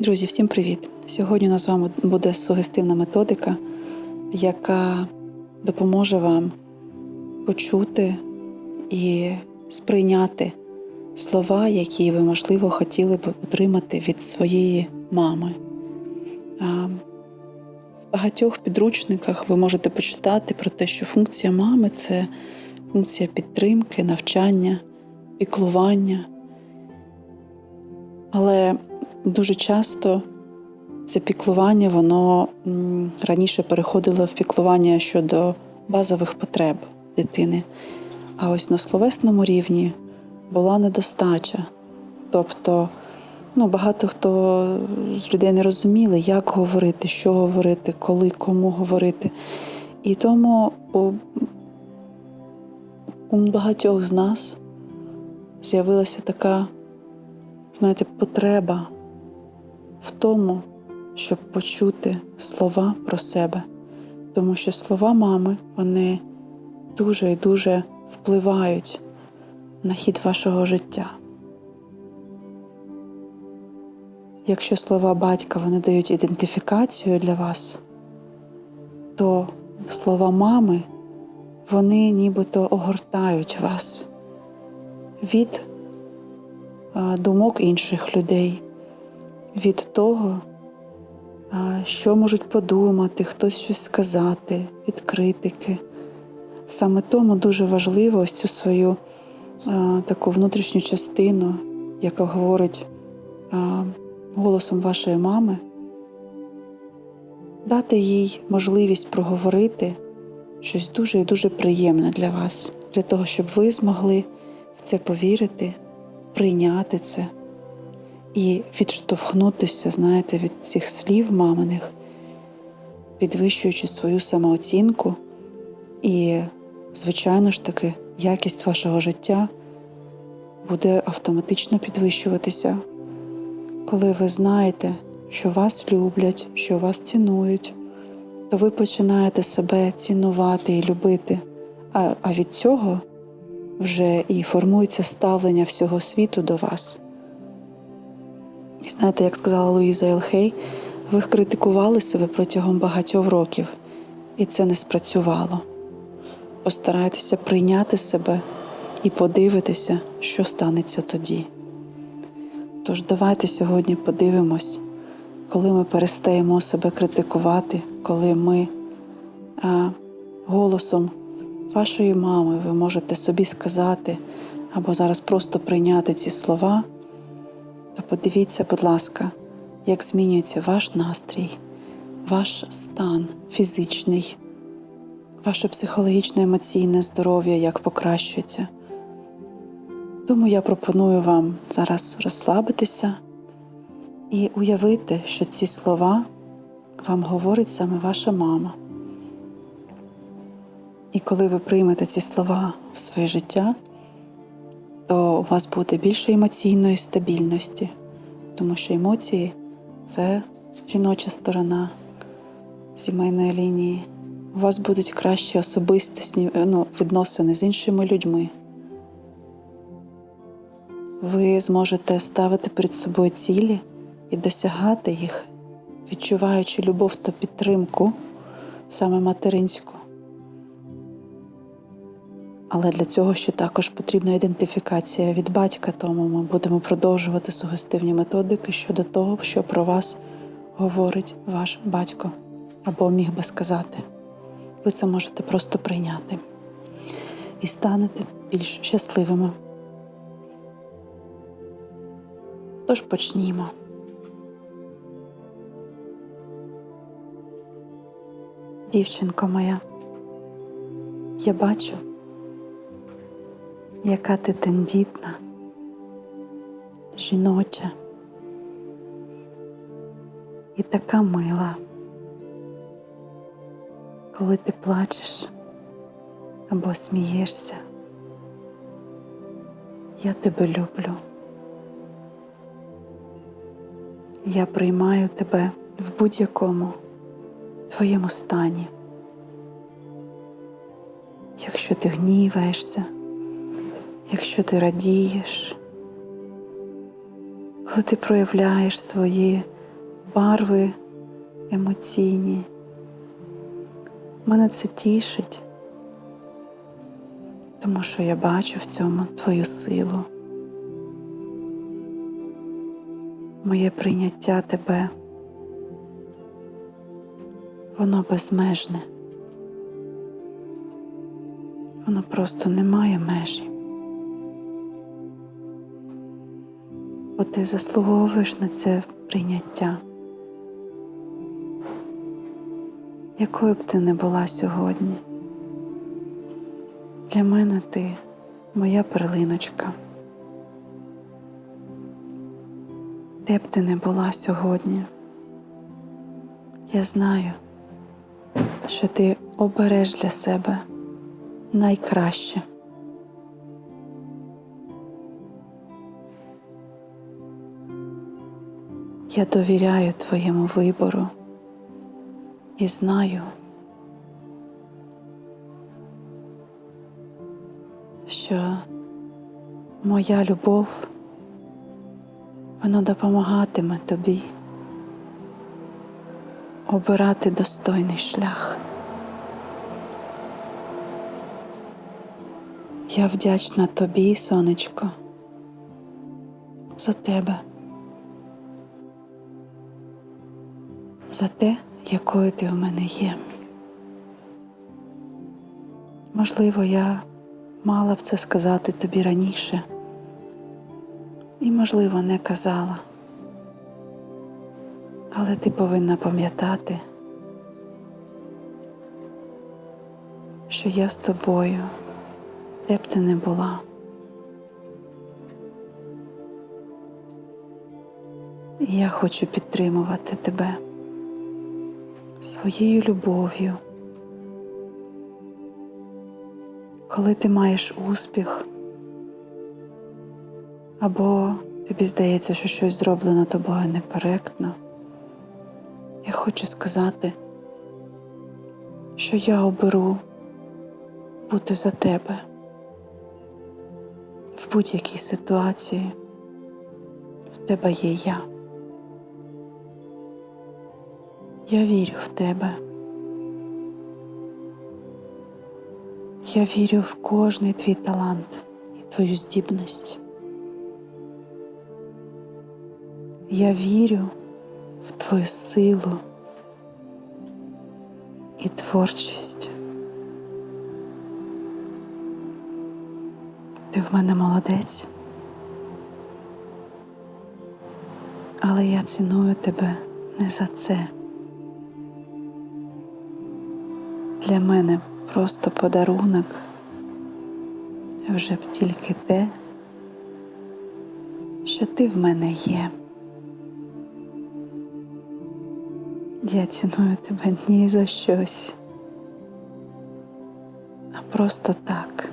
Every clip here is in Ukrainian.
Друзі, всім привіт! Сьогодні у нас з вами буде сугестивна методика, яка допоможе вам почути і сприйняти слова, які ви, можливо, хотіли б отримати від своєї мами. В багатьох підручниках ви можете почитати про те, що функція мами це функція підтримки, навчання, піклування. Але дуже часто це піклування, воно раніше переходило в піклування щодо базових потреб дитини. А ось на словесному рівні була недостача. Тобто, ну, багато хто з людей не розуміли, як говорити, що говорити, коли, кому говорити. І тому у, у багатьох з нас з'явилася така, знаєте, потреба в тому, щоб почути слова про себе. Тому що слова мами вони дуже і дуже впливають на хід вашого життя. Якщо слова батька вони дають ідентифікацію для вас, то слова мами вони нібито огортають вас від думок інших людей, від того, що можуть подумати, хтось щось сказати, від критики. Саме тому дуже важливо ось цю свою а, таку внутрішню частину, яка говорить а, голосом вашої мами, дати їй можливість проговорити щось дуже і дуже приємне для вас, для того, щоб ви змогли в це повірити, прийняти це і відштовхнутися, знаєте, від цих слів маминих, підвищуючи свою самооцінку і, звичайно ж таки, якість вашого життя буде автоматично підвищуватися, коли ви знаєте, що вас люблять, що вас цінують, то ви починаєте себе цінувати і любити. А, а від цього вже і формується ставлення всього світу до вас. І знаєте, як сказала Луїза Елхей, ви критикували себе протягом багатьох років, і це не спрацювало. Постарайтеся прийняти себе і подивитися, що станеться тоді. Тож давайте сьогодні подивимось, коли ми перестаємо себе критикувати, коли ми а, голосом вашої мами ви можете собі сказати або зараз просто прийняти ці слова, то подивіться, будь ласка, як змінюється ваш настрій, ваш стан фізичний, ваше психологічне емоційне здоров'я як покращується. Тому я пропоную вам зараз розслабитися і уявити, що ці слова вам говорить саме ваша мама. І коли ви приймете ці слова в своє життя, то у вас буде більше емоційної стабільності, тому що емоції це жіноча сторона сімейної лінії. У вас будуть кращі особистісні ну, відносини з іншими людьми. Ви зможете ставити перед собою цілі і досягати їх, відчуваючи любов та підтримку, саме материнську. Але для цього ще також потрібна ідентифікація від батька, тому ми будемо продовжувати сугестивні методики щодо того, що про вас говорить ваш батько або міг би сказати. Ви це можете просто прийняти і станете більш щасливими. Тож почнімо. Дівчинко моя, я бачу, яка ти тендітна, жіноча і така мила, коли ти плачеш або смієшся. Я тебе люблю. Я приймаю тебе в будь-якому твоєму стані. Якщо ти гніваєшся, якщо ти радієш, коли ти проявляєш свої барви емоційні. Мене це тішить, тому що я бачу в цьому твою силу, моє прийняття тебе, воно безмежне, воно просто не має межі. Бо ти заслуговуєш на це прийняття. Якою б ти не була сьогодні, для мене ти моя перлиночка. Де б ти не була сьогодні, я знаю, що ти обереш для себе найкраще. Я довіряю твоєму вибору і знаю, що моя любов вона допомагатиме тобі обирати достойний шлях. Я вдячна тобі, сонечко, за тебе. За те, якою ти в мене є. Можливо, я мала б це сказати тобі раніше, і, можливо, не казала. Але ти повинна пам'ятати, що я з тобою, де б ти не була. І я хочу підтримувати тебе своєю любов'ю. Коли ти маєш успіх, або тобі здається, що щось зроблено тобою некоректно, я хочу сказати, що я оберу бути за тебе в будь-якій ситуації. В тебе є я. Я вірю в тебе. Я вірю в кожний твій талант і твою здібність. Я вірю в твою силу і творчість. Ти в мене молодець, але я ціную тебе не за це. Для мене просто подарунок вже б тільки те, що ти в мене є. Я ціную тебе ні за щось, а просто так,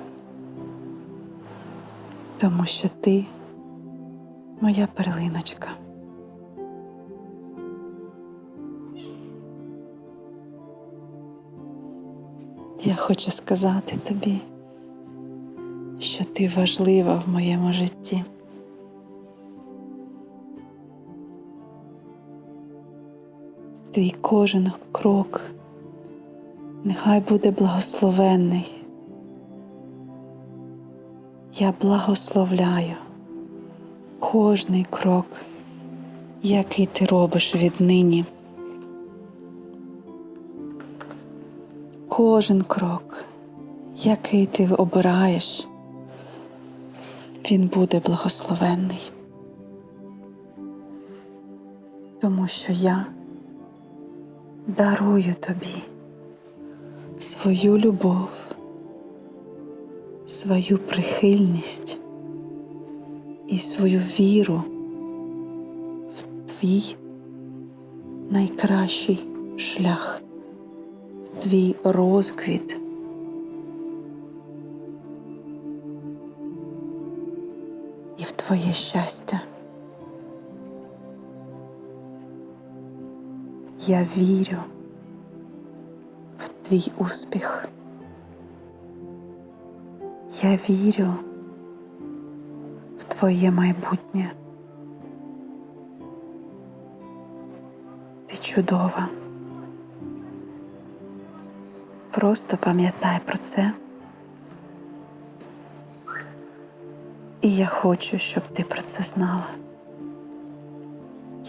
тому що ти моя перлиночка. Я хочу сказати тобі, що ти важлива в моєму житті. Твій кожен крок нехай буде благословенний. Я благословляю кожний крок, який ти робиш віднині. Кожен крок, який ти обираєш, він буде благословенний, тому що я дарую тобі свою любов, свою прихильність і свою віру в твій найкращий шлях твій розквіт. І в твоє щастя. Я вірю в твій успіх. Я вірю в твоє майбутнє. Ти чудова. Просто пам'ятай про це. І я хочу, щоб ти про це знала.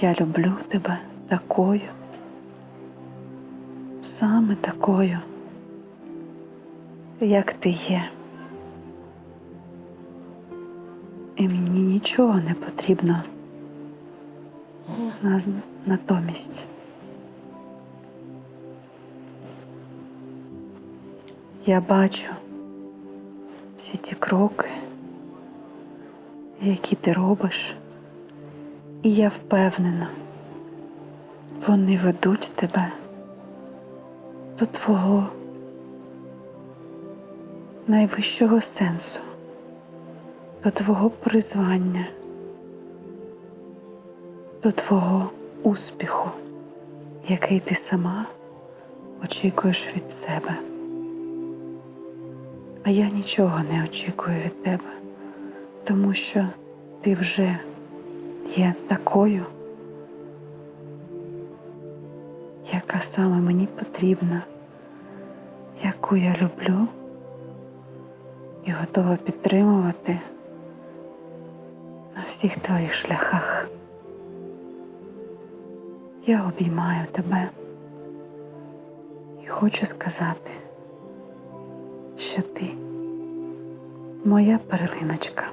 Я люблю тебе такою, саме такою, як ти є. І мені нічого не потрібно натомість. Я бачу всі ті кроки, які ти робиш, і я впевнена, вони ведуть тебе до твого найвищого сенсу, до твого призвання, до твого успіху, який ти сама очікуєш від себе. А я нічого не очікую від тебе, тому що ти вже є такою, яка саме мені потрібна, яку я люблю і готова підтримувати на всіх твоїх шляхах. Я обіймаю тебе і хочу сказати, що ти моя перлиночка.